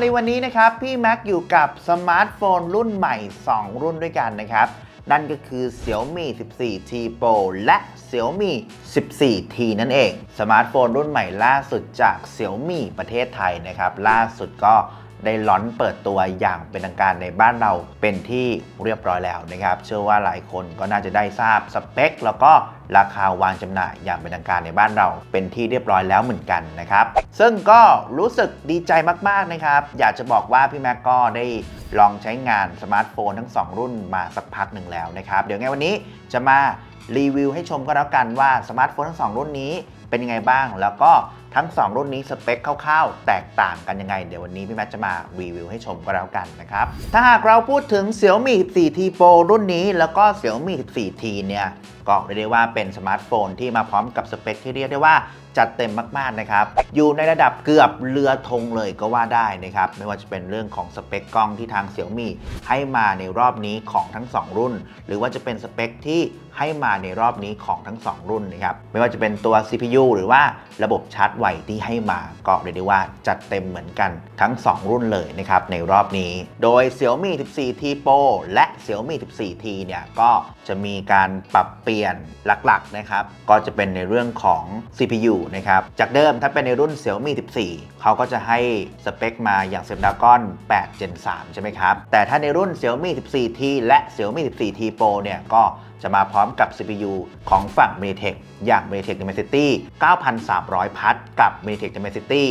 ในวันนี้นะครับ พี่แม็กอยู่กับสมาร์ทโฟนรุ่นใหม่ 2 รุ่นด้วยกันนะครับ นั่นก็คือ Xiaomi 14T Pro และ Xiaomi 14T นั่นเอง สมาร์ทโฟนรุ่นใหม่ล่าสุดจาก Xiaomi ประเทศไทยนะครับ ล่าสุดก็ ได้ล้อนเปิดตัวอย่างเป็นทางการในบ้านเราเป็นที่เรียบร้อยแล้วนะครับ เชื่อว่าหลายคนก็น่าจะได้ทราบสเปค แล้วก็ราคาวางจำหน่ายอย่างเป็นทางการในบ้านเรา เป็นที่เรียบร้อยแล้วเหมือนกันนะครับ ซึ่งก็รู้สึกดีใจมากๆนะครับ อยากจะบอกว่าพี่แม็กก็ได้ลองใช้งานสมาร์ทโฟนทั้ง 2 รุ่นมาสักพักหนึ่งแล้วนะครับ เดี๋ยวไงวันนี้จะมารีวิวให้ชมก็แล้วกันว่าสมาร์ทโฟนทั้ง 2 รุ่นนี้เป็นยังไงบ้าง แล้วก็ ทั้ง 2 รุ่นนี้สเปคคร่าวๆ แตกต่างกันยังไง เดี๋ยววันนี้พี่แมทจะมารีวิวให้ชมก็แล้วกันนะครับ ถ้าหากเราพูดถึง Xiaomi 14T Pro รุ่นนี้ แล้วก็ Xiaomi 14T เนี่ยก็เรียกได้ว่าเป็นสมาร์ทโฟนที่มาพร้อมกับสเปคที่เรียกได้ว่าจัดเต็มมากๆนะครับ อยู่ในระดับเกือบเรือธงเลยก็ว่าได้นะครับ ไม่ว่าจะเป็นเรื่องของสเปคกล้องที่ทาง Xiaomi ให้มาในรอบนี้ของทั้ง 2 รุ่น หรือว่าจะเป็นสเปคที่ให้มาในรอบนี้ของทั้ง 2 รุ่นนะครับ ไม่ว่าจะเป็นตัว CPU หรือว่าระบบชาร์จไวที่ให้มาก็เรียกได้ว่าจัดเต็มเหมือนกันทั้ง 2 รุ่นเลยนะครับในรอบนี้ โดย Xiaomi 14T Pro และ Xiaomi 14T เนี่ยก็จะมีการปรับเปลี่ยนหลักๆนะครับ ก็จะเป็นในเรื่องของ CPU นะครับ จากเดิมถ้าเป็นในรุ่น Xiaomi 14 เขาก็จะให้สเปคมาอย่าง Snapdragon 8 Gen 3 ใช่ไหมครับ แต่ถ้าในรุ่น Xiaomi 14T และ Xiaomi 14T Pro เนี่ยก็จะมาพร้อมกับ CPU ของฝั่ง MediaTek อย่าง MediaTek Dimensity 9300 พัทกับ MediaTek Dimensity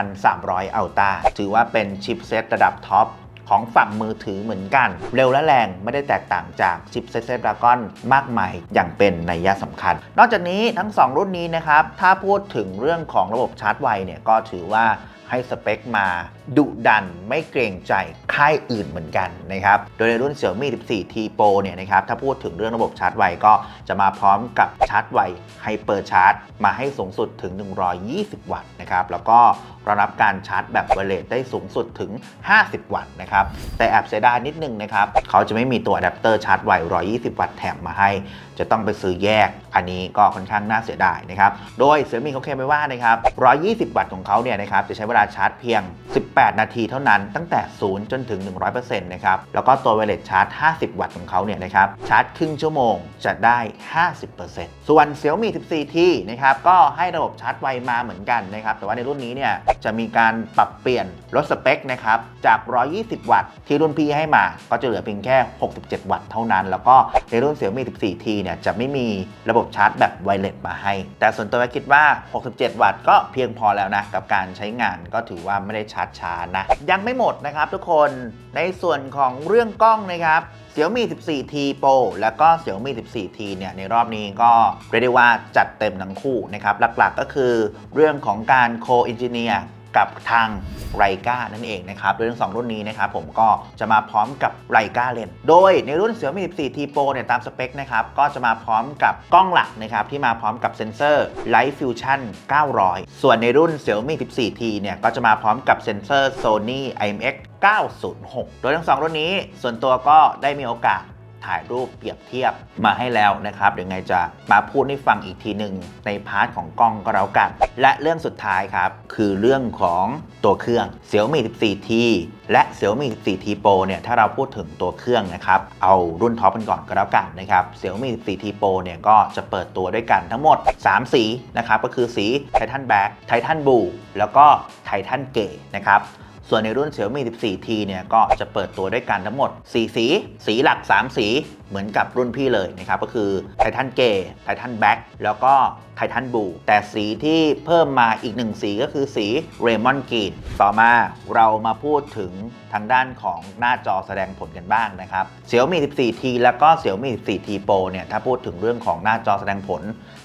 8300 Ultra ถือว่าเป็นชิปเซตระดับท็อป ของฝั่งมือถือเหมือนกัน เร็วและแรงไม่ได้แตกต่างจากชิปเซตดราก้อนมากมายอย่างเป็นนัยสำคัญ นอกจากนี้ทั้ง 2 รุ่นนี้นะครับ ถ้าพูดถึงเรื่องของระบบชาร์จไวเนี่ยก็ถือว่า ให้สเปคมาดุดันไม่เกรงใจค่ายอื่นเหมือนกันนะครับ โดยในรุ่น Xiaomi 14T Pro เนี่ยนะครับถ้าพูดถึงเรื่องระบบชาร์จไวก็จะมาพร้อมกับชาร์จไวไฮเปอร์ชาร์จมาให้สูงสุดถึง 120 วัตต์นะครับแล้วก็รองรับการชาร์จแบบไวเลสได้สูงสุดถึง 50 วัตต์นะครับแต่แอบเสียดายนิดนึงนะครับเขาจะไม่มีตัวอะแดปเตอร์ชาร์จไว 120 วัตต์แถมมาให้ จะต้องไปซื้อแยก อันนี้ก็ค่อนข้างน่าเสียดายนะครับ โดย Xiaomi เขาเคลมไว้ว่านะครับ 120 วัตต์ของเขาเนี่ยนะครับจะใช้เวลาชาร์จเพียง 18 นาทีเท่านั้นตั้งแต่ 0 จนถึง 100%นะครับ แล้วก็ตัวไวเลสชาร์จ 50 วัตต์ของเขาเนี่ยนะครับชาร์จครึ่งชั่วโมงจะได้ 50%ส่วน Xiaomi 14T นะครับก็ให้ระบบชาร์จไวมาเหมือนกันนะครับแต่ว่าในรุ่นนี้เนี่ยจะมีการปรับเปลี่ยนลดสเปคนะครับจาก 120 วัตต์ที่รุ่นพี่ให้มา ก็จะเหลือเพียงแค่ 67 วัตต์เท่านั้น แล้วก็ในรุ่น Xiaomi 14T เนี่ยจะไม่มีระบบชาร์จแบบไวเลสมาให้ แต่ส่วนตัวคิดว่า 67 วัตต์ก็เพียงพอแล้วนะ กับการใช้งานก็ถือว่าไม่ได้ชาร์จช้านะ ยังไม่หมดนะครับทุกคนในส่วนของเรื่องกล้องนะครับ Xiaomi 14T Pro แล้วก็ Xiaomi 14T เนี่ย ในรอบนี้ก็เรียกได้ว่าจัดเต็มทั้งคู่นะครับ หลักๆก็คือเรื่องของการ co-engineer กับทางไรกานั่นเองนะครับ โดยทั้งสองรุ่นนี้นะครับผมก็จะมาพร้อมกับไรกาเลนโดยในรุ่น Xiaomi 14T Pro เนี่ยตามสเปคนะครับก็จะมาพร้อมกับกล้องหลักนะครับที่มาพร้อมกับเซ็นเซอร์ Light Fusion 900 ส่วนในรุ่น Xiaomi 14T เนี่ยก็จะมาพร้อมกับเซ็นเซอร์ Sony IMX 906 โดยทั้งสองรุ่นนี้ส่วนตัวก็ได้มีโอกาส ถ่ายรูปเปรียบเทียบมาให้แล้วนะครับเดี๋ยวไงจะมาพูดให้ฟังอีกทีหนึ่งในพาร์ทของกล้องก็แล้วกัน และเรื่องสุดท้ายครับ คือเรื่องของตัวเครื่อง Xiaomi 14T และ Xiaomi 14T Pro เนี่ยถ้าเราพูดถึงตัวเครื่องนะครับเอารุ่นท็อปกันก่อนก็แล้วกันนะครับ Xiaomi 14T Pro เนี่ยก็จะเปิดตัวด้วยกันทั้งหมด 3 สีนะครับก็คือสี Titan Black Titan Blue แล้วก็ Titan Grey นะครับ ส่วนในรุ่น Xiaomi 14T เนี่ยก็จะเปิดตัวด้วยกันทั้งหมด 4 สี สีหลัก 3 สีเหมือนกับรุ่นพี่เลยนะครับ ก็คือ Titan Grey Titan Black แล้วก็ Titan Blue แต่สีที่เพิ่มมาอีก1สีก็คือสี Lemon Green ต่อมาเรามาพูดถึงทางด้านของหน้าจอแสดงผลกันบ้างนะครับ Xiaomi 14T แล้วก็ Xiaomi 14T Pro เนี่ยถ้าพูดถึงเรื่องของหน้าจอแสดงผล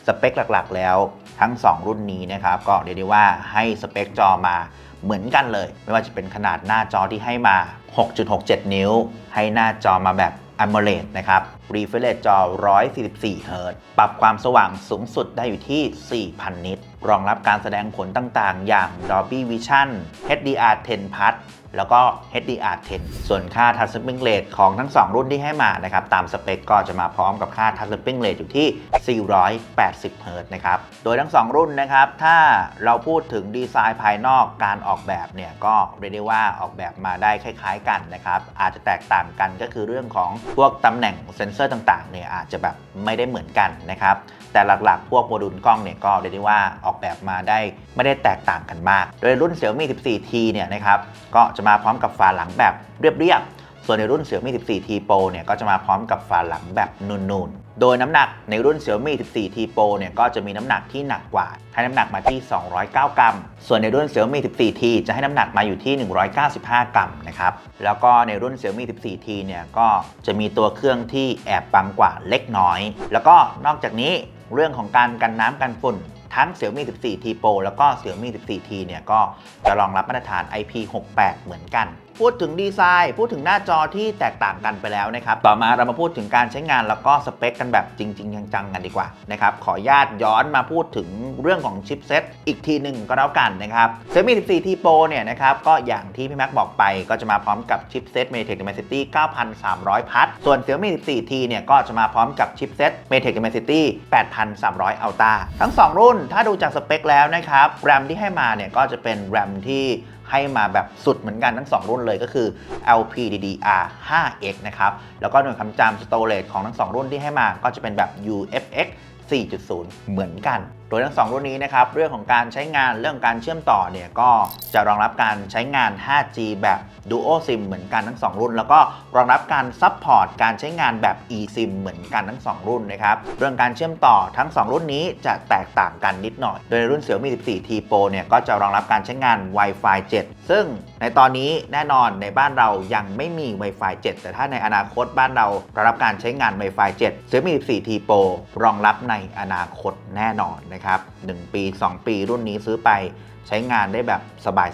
สเปคหลักๆ แล้วทั้ง 2 รุ่นนี้นะครับก็เรียกได้ว่าให้สเปคจอมา เหมือนกันเลย ไม่ว่าจะเป็นขนาดหน้าจอที่ให้มา 6.67 นิ้ว ให้หน้าจอมาแบบ AMOLED นะครับ refresh rate จอ 144 Hz ปรับความสว่างสูงสุดได้อยู่ที่ 4,000 นิต รองรับการแสดงผลต่างๆ อย่าง Dolby Vision HDR10 Plus แล้วก็ HDR10 ส่วนค่า Touch Sampling Rate ของทั้ง 2 รุ่นที่ให้มานะครับตามสเปคก็จะมาพร้อมกับค่า Touch Sampling Rate อยู่ที่ 480 Hz นะครับ โดยทั้ง 2 รุ่นนะครับถ้าเราพูดถึงดีไซน์ภายนอกการออกแบบเนี่ยก็เรียกได้ว่าออกแบบมาได้คล้ายๆกันนะครับอาจจะแตกต่างกันก็คือเรื่องของพวกตำแหน่งเซ็นเซอร์ต่างๆเนี่ยอาจจะแบบไม่ได้เหมือนกันนะครับแต่หลักๆ พวกโมดูลกล้องเนี่ยก็เรียกได้ว่าออกแบบมาได้ไม่ได้แตกต่างกันมาก โดยรุ่น Xiaomi 14T เนี่ยนะครับก็จะมาพร้อมกับฝาหลังแบบเรียบๆ ส่วนในรุ่น Xiaomi 14T Pro เนี่ยก็จะมาพร้อมกับฝาหลังแบบนูนๆ โดยน้ำหนักในรุ่น Xiaomi 14T Pro เนี่ยก็จะมีน้ำหนักที่หนักกว่า ให้น้ำหนักมาที่ 209 กรัม ส่วนในรุ่น Xiaomi 14T จะให้น้ำหนักมาอยู่ที่ 195 กรัมนะครับ แล้วก็ในรุ่น Xiaomi 14T เนี่ยก็จะมีตัวเครื่องที่แอบบังกว่าเล็กน้อย แล้วก็นอกจากนี้เรื่องของการกันน้ำกันฝุ่น ทั้ง Xiaomi 14T Pro แล้วก็ Xiaomi 14T เนี่ยก็จะรองรับมาตรฐาน IP68 เหมือนกัน พูดถึงดีไซน์ พูดถึงหน้าจอที่แตกต่างกันไปแล้วนะครับ ต่อมาเรามาพูดถึงการใช้งานแล้วก็สเปคกันแบบจริง ๆ จังๆกันดีกว่านะครับ ขออนุญาตย้อนมาพูดถึงเรื่องของชิปเซ็ตอีกทีหนึ่งก็แล้วกันนะครับ Xiaomi 14T Pro เนี่ยนะครับ ก็อย่างที่พี่แม็กบอกไป ก็จะมาพร้อมกับชิปเซ็ต MediaTek Dimensity 9300 พัทส่วน Xiaomi 14T เนี่ยก็จะมาพร้อมกับชิปเซ็ต MediaTek Dimensity 8300 Ultra ทั้ง 2 รุ่นถ้าดูจากสเปคแล้วนะครับแรมที่ให้มาเนี่ยก็จะเป็นแรมที่ ให้มาแบบสุดเหมือนกันทั้ง 2 รุ่นเลยก็คือ LPDDR 5X นะครับ แล้วก็หน่วยคำจำสโตรเลจของทั้ง 2 รุ่นที่ให้มาก็จะเป็นแบบ UFX 4.0 เหมือนกันโดยทั้ง 2 รุ่นนี้นะครับเรื่องของการใช้งานเรื่องการเชื่อมต่อเนี่ยก็จะรองรับการใช้งาน 5G แบบ Duo SIM เหมือนกันทั้ง 2 รุ่น แล้วก็รองรับการซัพพอร์ตการใช้งานแบบ eSIM เหมือนกันทั้ง 2 รุ่นนะครับเรื่องการเชื่อมต่อทั้ง 2 รุ่นนี้จะแตกต่างกันนิดหน่อย โดยในรุ่น Xiaomi 14T Pro เนี่ยก็จะรองรับการใช้งาน Wi-Fi 7 ซึ่งในตอนนี้แน่นอนในบ้านเรายังไม่มี Wi-Fi 7 แต่ถ้าในอนาคตบ้านเรารองรับการใช้งาน Wi-Fi 7 Xiaomi 14T Pro รองรับในอนาคตแน่นอนนะครับ 1 ปี 2 ปีรุ่นนี้ซื้อไปใช้งานได้แบบ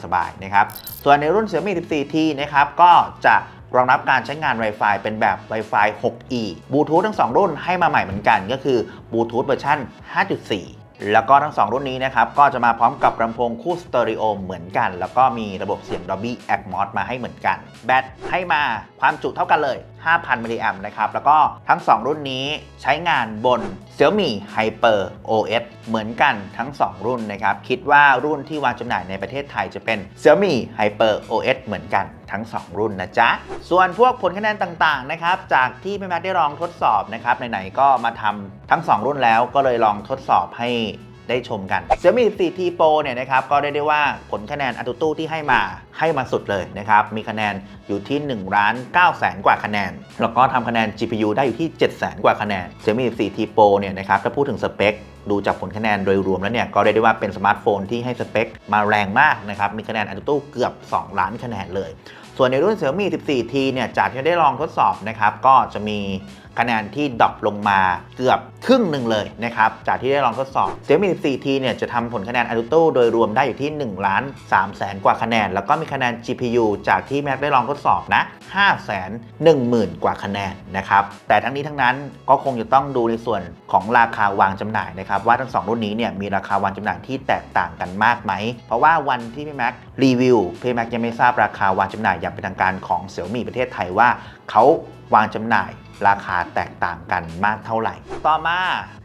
สบายๆนะครับ ส่วนในรุ่น Xiaomi 14T นะครับก็จะรองรับการใช้งาน Wi-Fi เป็นแบบ Wi-Fi 6E บลูทูธทั้ง 2 รุ่นให้มาใหม่เหมือนกัน ก็คือบลูทูธเวอร์ชัน5.4 แล้วก็ทั้ง 2 รุ่นนี้นะครับ ก็จะมาพร้อมกับลำโพงคู่สเตอริโอเหมือนกัน แล้วก็มีระบบเสียง Dolby Atmos มาให้เหมือนกัน แบตให้มาความจุเท่ากันเลย 5,000มิลลิแอมนะครับ แล้วก็ทั้ง 2 รุ่นนี้ใช้งานบน Xiaomi Hyper OS เหมือนกันทั้ง 2 รุ่นนะครับ คิดว่ารุ่นที่วางจำหน่ายในประเทศไทยจะเป็น Xiaomi Hyper OS เหมือนกันทั้ง 2 รุ่นนะจ๊ะ ส่วนพวกผลคะแนนต่างๆนะครับ จากที่พี่แม็กได้ลองทดสอบนะครับไหนๆก็มาทำทั้ง 2 รุ่นแล้วก็เลยลองทดสอบให้ ได้ชมกัน Xiaomi 14T Pro เนี่ยนะครับก็ได้ได้ว่าผลคะแนนอัตุตู้ที่ให้มาให้มาสุดเลยนะครับ มีคะแนนอยู่ที่1ล้าน9แสนกว่าคะแนน แล้วก็ทำคะแนน GPU ได้อยู่ที่ 7 แสนกว่าคะแนน Xiaomi 14T Pro เนี่ยนะครับถ้าพูดถึงสเปคดูจากผลคะแนนโดยรวมแล้วเนี่ยก็ได้ได้ว่าเป็นสมาร์ทโฟนที่ให้สเปคมาแรงมากนะครับ มีคะแนนอัตุตู้เกือบ 2 ล้านคะแนนเลย ส่วนในรุ่น Xiaomi 14T เนี่ยจากที่ได้ลองทดสอบนะครับก็จะมี คะแนนที่ดรอปลงมาเกือบครึ่งหนึ่งเลยนะครับจากที่ได้ลองทดสอบ Xiaomi 14T เนี่ยจะทำผลคะแนน Antutu โดยรวมได้อยู่ที่1ล้าน3แสนกว่าคะแนน แล้วก็มีคะแนน GPU จากที่แม็กได้ลองทดสอบนะ5แสน1หมื่นกว่าคะแนนนะครับแต่ทั้งนี้ทั้งนั้นก็คงจะต้องดูในส่วนของราคาวางจำหน่ายนะครับว่าทั้งสองรุ่นนี้เนี่ยมีราคาวางจำหน่ายที่แตกต่างกันมากไหม เพราะว่าวันที่พี่แม็กรีวิวพี่แม็กยังไม่ทราบราคาวางจำหน่ายอย่างเป็นทางการของ Xiaomi ประเทศไทยว่าเขา วางจำหน่ายราคาแตกต่างกันมากเท่าไหร่ ต่อมา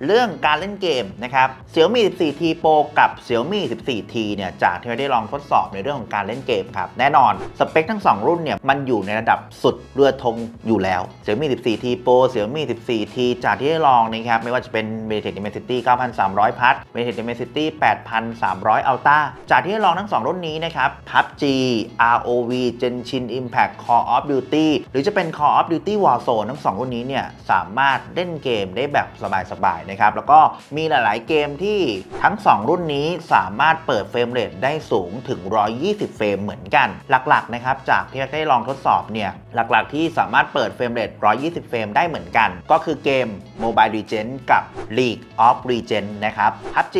เรื่องการเล่นเกมนะครับ Xiaomi 14T Pro กับ Xiaomi 14T เนี่ย จากที่เราได้ลองทดสอบในเรื่องของการเล่นเกมครับ แน่นอนสเปคทั้ง 2 รุ่นเนี่ย มันอยู่ในระดับสุดเรือธงอยู่แล้ว Xiaomi 14T Pro Xiaomi 14T จากที่ได้ลองนะครับ ไม่ว่าจะเป็น MediaTek Dimensity 9300 พัท MediaTek Dimensity 8300 Ultra จากที่ได้ลองทั้ง 2 รุ่นนี้นะครับ PUBG ROV Genshin Impact Call of Duty หรือจะเป็น Call of Duty Warzone ทั้ง2รุ่นนี้เนี่ยสามารถเล่นเกมได้แบบสบายๆนะครับแล้วก็มีหลายๆเกมที่ทั้ง 2 รุ่นนี้สามารถเปิดเฟรมเรทได้สูงถึง 120 เฟรมเหมือนกันหลักๆนะครับจากที่ได้ลองทดสอบเนี่ยหลักๆ ที่สามารถเปิดเฟรมเรท120 เฟรมได้เหมือนกัน ก็คือเกม Mobile Legends กับ League of Legends นะครับ PUBG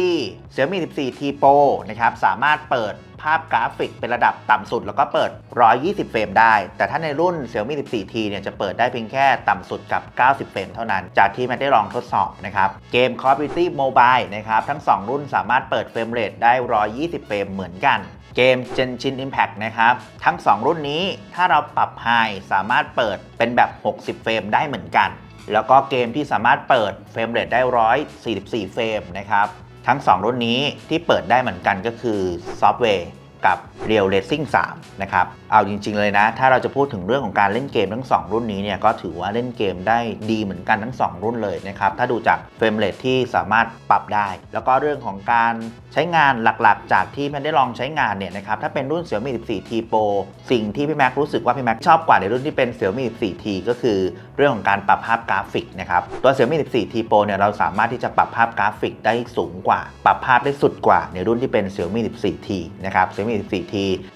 Xiaomi 14T Pro นะครับสามารถเปิด ภาพกราฟิกเป็นระดับต่ำสุด แล้วก็เปิด 120 เฟรมได้ แต่ถ้าในรุ่น Xiaomi 14T เนี่ยจะเปิดได้เพียงแค่ต่ำสุดกับ 90 เฟรมเท่านั้น จากที่แม่ได้ลองทดสอบนะครับ เกม Call of Duty Mobile นะครับ ทั้ง 2 รุ่นสามารถเปิดเฟรมเรทได้ 120 เฟรมเหมือนกันเกม Genshin Impact นะครับ ทั้ง 2 รุ่นนี้ถ้าเราปรับ High สามารถเปิดเป็นแบบ 60 เฟรมได้เหมือนกัน แล้วก็เกมที่สามารถเปิดเฟรมเรทได้ 144 เฟรมนะครับ ทั้ง 2 รุ่นนี้ที่เปิดได้เหมือนกันก็คือซอฟต์แวร์กับ Real Racing 3นะครับ เอาจริง ๆ เลยนะ ถ้าเราจะพูดถึงเรื่องของการเล่นเกมทั้ง 2 รุ่นนี้เนี่ย ก็ถือว่าเล่นเกมได้ดีเหมือนกันทั้ง 2 รุ่นเลยนะครับ ถ้าดูจากเฟรมเรทที่สามารถปรับได้ แล้วก็เรื่องของการใช้งานหลักๆ จากที่มันได้ลองใช้งานเนี่ยนะครับ ถ้าเป็นรุ่น Xiaomi 14T Pro สิ่งที่พี่แม็กรู้สึกว่าพี่แม็กชอบกว่าในรุ่นที่เป็น Xiaomi 14T ก็คือเรื่องของการปรับภาพกราฟิกนะครับ ตัว Xiaomi 14T Pro เนี่ยเราสามารถที่จะปรับภาพกราฟิกได้สูงกว่า ปรับภาพได้สุดกว่าในรุ่นที่เป็น Xiaomi 14T นะครับ Xiaomi 14T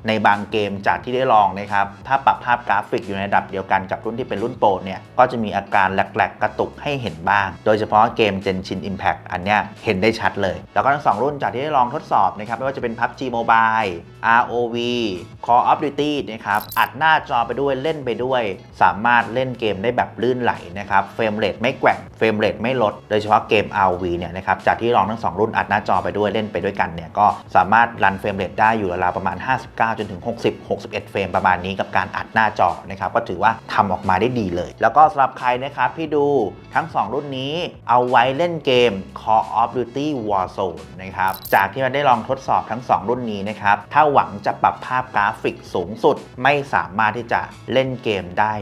ในบางเกมจากที่ได้ลองนะครับ ถ้าปรับภาพกราฟิกอยู่ในระดับเดียวกันกับรุ่นที่เป็นรุ่นโปรเนี่ยก็จะมีอาการแหลกๆ กระตุกให้เห็นบ้าง โดยเฉพาะเกม Genshin Impact อันเนี้ยเห็นได้ชัดเลย แล้วก็ทั้งสองรุ่นจากที่ได้ลองทดสอบนะครับไม่ว่าจะเป็น PUBG Mobile ROV Call of Duty นะครับอัดหน้าจอไปด้วยเล่นไปด้วย สามารถเล่นเกมได้แบบลื่นไหลนะครับเฟรมเรทไม่แกว่งเฟรมเรทไม่ลด โดยเฉพาะเกม ROV เนี่ยนะครับจากที่ลองทั้งสองรุ่นอัดหน้าจอไปด้วยเล่นไปด้วยกันเนี่ยก็สามารถรันเฟรมเรทได้อยู่ราวๆประมาณ59 จนถึง 60 61 เฟรมประมาณนี้กับการอัดหน้าจอนะครับก็ถือว่าทำออกมาได้ดีเลย แล้วก็สำหรับใครนะครับที่ดูทั้ง 2 รุ่นนี้เอาไว้เล่นเกม Call of Duty Warzone นะครับจากที่เราได้ลองทดสอบทั้ง 2 รุ่นนี้นะครับถ้าหวังจะปรับภาพกราฟิกสูงสุด ไม่สามารถที่จะเล่นเกมได้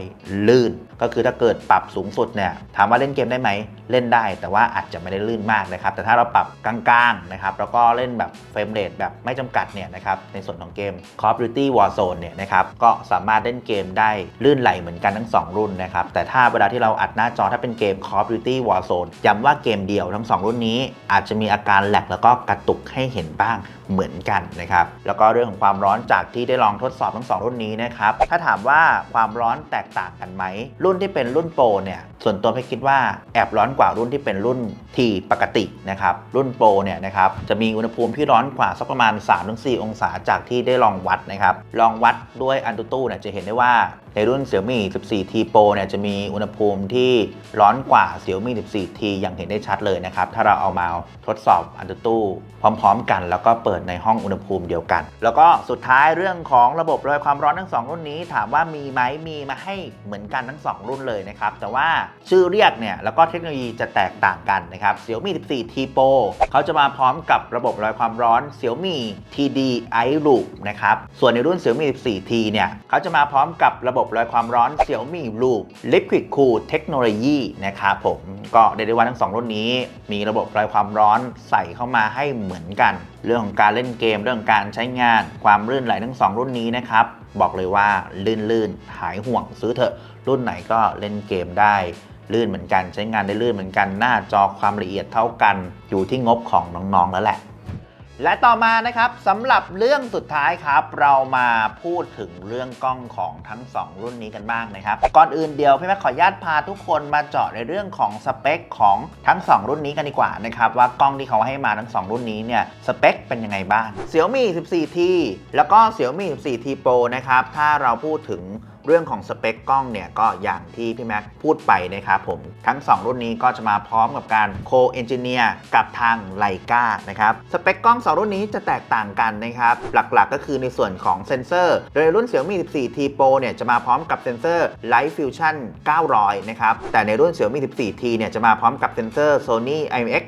ลื่น ก็คือถ้าเกิดปรับสูงสุดเนี่ยถามว่าเล่นเกมได้ไหมเล่นได้ แต่ว่าอาจจะไม่ได้ลื่นมากนะครับแต่ถ้าเราปรับกลางๆนะครับแล้วก็เล่นแบบเฟรมเรทแบบไม่จำกัดเนี่ยนะครับในส่วนของเกม Call of Duty Warzone เนี่ยนะครับก็สามารถเล่นเกมได้ลื่นไหลเหมือนกันทั้ง 2 รุ่นนะครับแต่ถ้าเวลาที่เราอัดหน้าจอถ้าเป็นเกม Call of Duty Warzone ย้ำว่าเกมเดียวทั้ง 2 รุ่นนี้ อาจจะมีอาการแหลกแล้วก็กระตุกให้เห็นบ้าง เหมือนกันนะครับ แล้วก็เรื่องของความร้อนจากที่ได้ลองทดสอบทั้ง 2 รุ่นนี้นะครับ ถ้าถามว่าความร้อนแตกต่างกันไหม รุ่นที่เป็นรุ่นโปรเนี่ยส่วนตัวพี่คิดว่าแอบร้อนกว่ารุ่นที่เป็นรุ่นทีปกตินะครับ รุ่นโปรเนี่ยนะครับจะมีอุณหภูมิที่ร้อนกว่าสักประมาณ 3-4 องศาจากที่ได้ลองวัดนะครับ ลองวัดด้วยอันตุตู้เนี่ยจะเห็นได้ว่าในรุ่น Xiaomi 14T Pro เนี่ยจะมีอุณหภูมิที่ร้อนกว่า Xiaomi 14T อย่างเห็นได้ชัดเลยนะครับ ถ้าเราเอามาทดสอบอันตุตู้ พร้อมๆกัน แล้วก็เปิดในห้องอุณหภูมิเดียวกัน แล้วก็สุดท้ายเรื่องของระบบระบายความร้อนทั้ง 2 รุ่นนี้ ถามว่ามีไหมมีมาให้เหมือนกันทั้ง 2 รุ่นเลยนะครับ แต่ว่าชื่อเรียกเนี่ยแล้วก็เทคโนโลยีจะแตกต่างกันนะครับ Xiaomi 14T Pro เขาจะมาพร้อมกับระบบระบายความร้อน Xiaomi TDI Loop นะครับส่วนในรุ่น Xiaomi 14T เนี่ยเขาจะมาพร้อมกับระบบระบายความร้อน Xiaomi Loop Liquid Cool Technology นะครับผมก็เรียกได้ว่าทั้ง 2 รุ่นนี้มีระบบระบายความร้อนใส่เข้ามาให้เหมือนกัน เรื่องของการเล่นเกมเรื่องการใช้งาน ความลื่นไหลทั้ง 2 รุ่นนี้นะครับบอกเลยว่าลื่นๆหายห่วงซื้อเถอะ รุ่นไหนก็เล่นเกมได้ลื่นเหมือนกันใช้งานได้ลื่นเหมือนกัน หน้าจอความละเอียดเท่ากันอยู่ที่งบของน้องๆแล้วแหละ และต่อมานะครับสำหรับเรื่องสุดท้ายครับเรามาพูดถึงเรื่องกล้องของทั้ง 2 รุ่นนี้กันบ้างนะครับ ก่อนอื่นเดียวพี่แม่ขออนุญาตพาทุกคนมาเจาะในเรื่องของสเปคของทั้ง 2 รุ่นนี้กันดีกว่านะครับว่ากล้องที่เขาให้มาทั้ง 2 รุ่นนี้เนี่ยสเปคเป็นยังไงบ้าง Xiaomi 14T แล้วก็ Xiaomi 14T Pro นะครับถ้าเราพูดถึง เรื่องของสเปคกล้องเนี่ยก็อย่างที่พี่แม็กพูดไปนะครับผมทั้ง 2 รุ่นนี้ก็จะมาพร้อมกับการโคเอนจิเนียร์กับทางไลกานะครับสเปคกล้อง 2 รุ่นนี้จะแตกต่างกันนะครับหลักๆก็คือในส่วนของเซนเซอร์ โดยรุ่น Xiaomi 14T Pro เนี่ยจะมาพร้อมกับเซนเซอร์ Light Fusion 900 นะครับแต่ในรุ่น Xiaomi 14T เนี่ยจะมาพร้อมกับเซนเซอร์ Sony IMX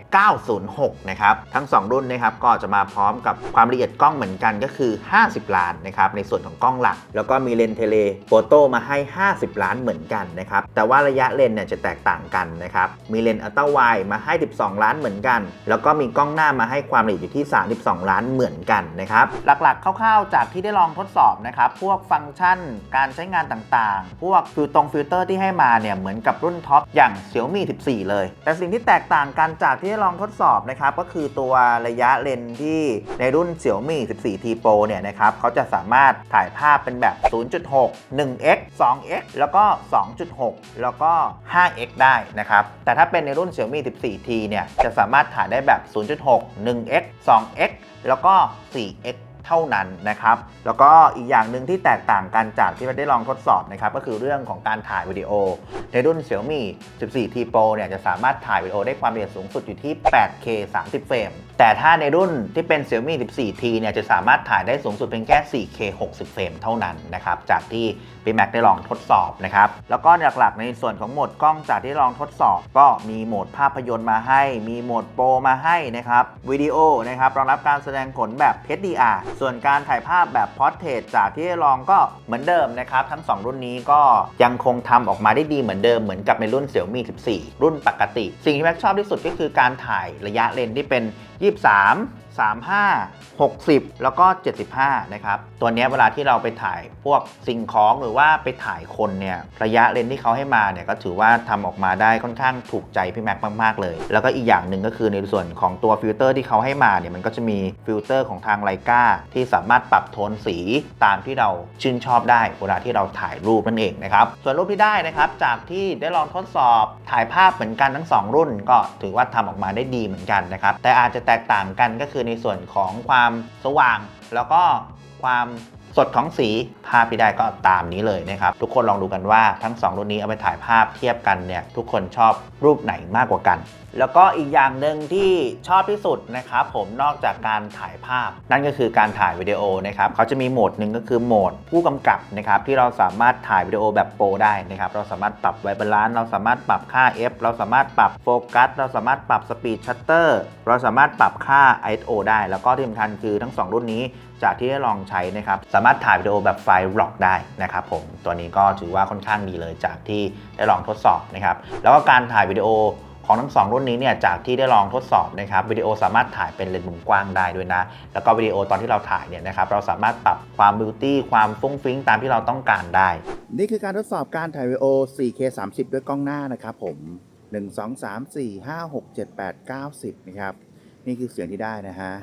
906 นะครับทั้ง 2 รุ่นนะครับก็จะมาพร้อมกับความละเอียดกล้องเหมือนกันก็คือ 50 ล้านนะครับในส่วนของกล้องหลัก แล้วก็มีเลนส์เทเลโฟโตมาให้ 50 ล้านเหมือนกันนะครับ แต่ว่าระยะเลนส์เนี่ยจะแตกต่างกันนะครับ มีเลนส์อัลตร้าไวมาให้ 12 ล้านเหมือนกัน แล้วก็มีกล้องหน้ามาให้ความละเอียดอยู่ที่ 32 ล้านเหมือนกันนะครับ หลักๆคร่าวๆจากที่ได้ลองทดสอบนะครับ พวกฟังก์ชัน การใช้งานต่างๆ พวกฟิลตรงฟิลเตอร์ที่ให้มาเนี่ยเหมือนกับรุ่นท็อปอย่าง Xiaomi 14 เลย แต่สิ่งที่แตกต่างกันจากที่ได้ลองทดสอบนะครับก็คือตัวระยะเลนส์ที่ในรุ่น Xiaomi 14T Pro เนี่ยนะครับเขาจะสามารถถ่ายภาพเป็นแบบ 0.6 1x 2x แล้วก็ 2.6 แล้วก็ 5x ได้นะครับ แต่ถ้าเป็นในรุ่น Xiaomi 14T เนี่ย จะสามารถถ่ายได้แบบ 0.6 1x 2x แล้วก็ 4x เท่านั้นนะครับ แล้วก็อีกอย่างหนึ่งที่แตกต่างกันจากที่เราได้ลองทดสอบนะครับ ก็คือเรื่องของการถ่ายวิดีโอ ในรุ่น Xiaomi 14 T Pro เนี่ยจะสามารถถ่ายวิดีโอได้ความละเอียดสูงสุดอยู่ที่ 8K 30 เฟรม แต่ถ้าในรุ่นที่เป็น Xiaomi 14 T เนี่ยจะสามารถถ่ายได้สูงสุดเพียงแค่ 4K 60 เฟรมเท่านั้นนะครับ จากที่พี่แม็กได้ลองทดสอบนะครับ แล้วก็หลักๆในส่วนของโหมดกล้องจากที่ลองทดสอบ ก็มีโหมดภาพยนตร์มาให้ มีโหมดโปรมาให้นะครับ วิดีโอนะครับ รองรับการแสดงผลแบบ HDR ส่วนการถ่ายภาพแบบพอร์เทรตจากที่ลองก็เหมือนเดิมนะครับทั้ง 2 รุ่นนี้ก็ยังคงทำออกมาได้ดีเหมือนเดิมเหมือนกับในรุ่น Xiaomi 14 รุ่นปกติ สิ่งที่แม็กชอบที่สุดก็คือการถ่ายระยะเลนที่เป็น 23 35 60 แล้วก็ 75 นะครับ ตัวนี้เวลาที่เราไปถ่ายพวกสิ่งของหรือว่าไปถ่ายคนเนี่ย ระยะเลนส์ที่เขาให้มาเนี่ยก็ถือว่าทำออกมาได้ค่อนข้างถูกใจพี่แม็กมาก ๆ เลย แล้วก็อีกอย่างหนึ่งก็คือในส่วนของตัวฟิลเตอร์ที่เขาให้มาเนี่ยมันก็จะมีฟิลเตอร์ของทางไลกาที่สามารถปรับโทนสีตามที่เราชื่นชอบได้เวลาที่เราถ่ายรูปนั่นเองนะครับ ส่วนรูปที่ได้นะครับจากที่ได้ลองทดสอบถ่ายภาพเหมือนกันทั้งสองรุ่น ก็ถือว่าทำออกมาได้ดีเหมือนกันนะครับแต่อาจจะแตกต่างกันก็คือือในส่วนของความสว่าง แล้วก็ความ สดของสีภาพที่ได้ก็ตามนี้เลยนะครับทุกคนลองดูกันว่าทั้ง 2 รุ่นนี้เอาไปถ่ายภาพเทียบกันเนี่ยทุกคนชอบรูปไหนมากกว่ากัน แล้วก็อีกอย่างหนึ่งที่ชอบที่สุดนะครับผมนอกจากการถ่ายภาพ นั่นก็คือการถ่ายวิดีโอนะครับเขาจะมีโหมดหนึ่งก็คือโหมดผู้กำกับนะครับที่เราสามารถถ่ายวิดีโอแบบโปรได้นะครับเราสามารถปรับไวบาลานซ์เราสามารถปรับค่า f เราสามารถปรับโฟกัสเราสามารถปรับสปีดชัตเตอร์เราสามารถปรับค่า ISO ได้ แล้วก็ที่สำคัญคือทั้ง 2 รุ่นนี้จากที่ได้ลองใช้นะครับสาามารถถ่ายวิดีโอแบบไฟล์ RAW ได้นะครับผมตัวนี้ก็ถือว่าค่อนข้างดีเลยจากที่ได้ลองทดสอบนะครับแล้วก็การถ่ายวิดีโอของทั้ง 2 รุ่นนี้เนี่ยจากที่ได้ลองทดสอบนะครับวิดีโอสามารถถ่ายเป็นเลนส์มุมกว้างได้ด้วยนะ แล้วก็วิดีโอตอนที่เราถ่ายเนี่ยนะครับเราสามารถปรับความบิวตี้ความฟุ้งฟิ้งตามที่เราต้องการได้ นี่คือการทดสอบการถ่ายวิดีโอ 4K 30 ด้วยกล้องหน้านะครับผม 1 2 3 4 5 6 7 8 9 10 นะครับ นี่คือเสียงที่ได้นะฮะ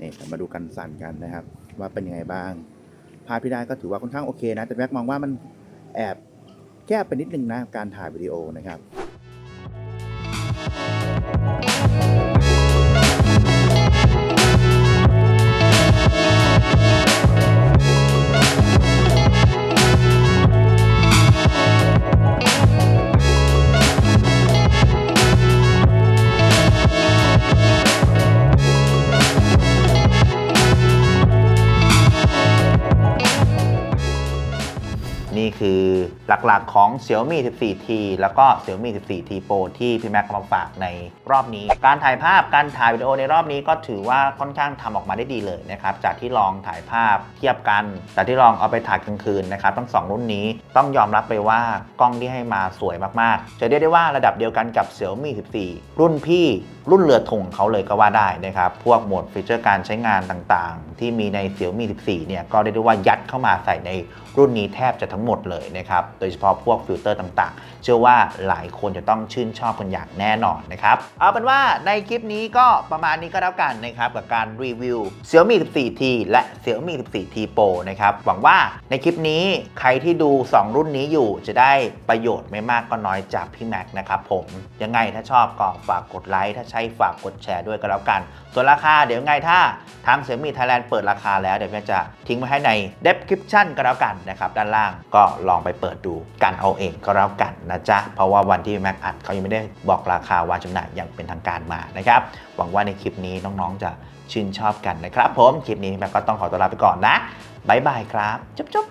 นี่มาดูกันสั่นกันนะครับ ว่าเป็นยังไงบ้าง ภาพที่ได้ก็ถือว่าค่อนข้างโอเคนะ แต่แม็กมองว่ามันแอบแคบไปนิดนึงนะการถ่ายวิดีโอนะครับ นี่คือ หลักๆของ Xiaomi 14T แล้วก็ Xiaomi 14T Pro ที่พี่แม็กมาฝากในรอบนี้ การถ่ายภาพการถ่ายวิดีโอในรอบนี้ก็ถือว่าค่อนข้างทำออกมาได้ดีเลยนะครับ จากที่ลองถ่ายภาพเทียบกัน แต่ที่ลองเอาไปถ่ายกลางคืนนะครับทั้งสองรุ่นนี้ต้องยอมรับไปว่ากล้องที่ให้มาสวยมากๆ จะเรียกได้ว่าระดับเดียวกันกับ Xiaomi 14 รุ่นพี่รุ่นเรือธงเขาเลยก็ว่าได้นะครับ พวกโหมดฟีเจอร์การใช้งานต่างๆ ที่มีใน Xiaomi 14 เนี่ยก็เรียกได้ว่ายัดเข้ามาใส่ในรุ่นนี้แทบจะทั้งหมดเลยนะครับโดยเฉพาะพวกฟิลเตอร์ต่างๆ เชื่อว่าหลายคนจะต้องชื่นชอบกันอย่างแน่นอนนะครับเอาเป็นว่าในคลิปนี้ก็ประมาณนี้ก็แล้วกันนะครับกับการรีวิว Xiaomi 14T และ Xiaomi 14T Pro นะครับหวังว่าในคลิปนี้ใครที่ดู 2 รุ่นนี้อยู่จะได้ประโยชน์ไม่มากก็น้อยจากพี่แม็กนะครับผมยังไงถ้าชอบก็ฝากกดไลค์ถ้าใช่ฝากกดแชร์ด้วยก็แล้วกัน ส่วนราคาเดี๋ยวไงถ้าทาง Xiaomi Thailand เปิดราคาแล้วเดี๋ยวจะทิ้งไว้ให้ใน description ก็แล้วกันนะครับด้านล่างก็ลองไปเปิดดูกันเอาเองก็แล้วกันนะจ๊ะ เพราะว่าวันที่แม็กอัดเขายังไม่ได้บอกราคาวางจำหน่ายอย่างเป็นทางการมานะครับ หวังว่าในคลิปนี้น้องๆจะชื่นชอบกันนะครับ ผมคลิปนี้แม็กก็ต้องขอตัวลาไปก่อนนะบ๊ายบายครับ จุ๊บจุ๊บ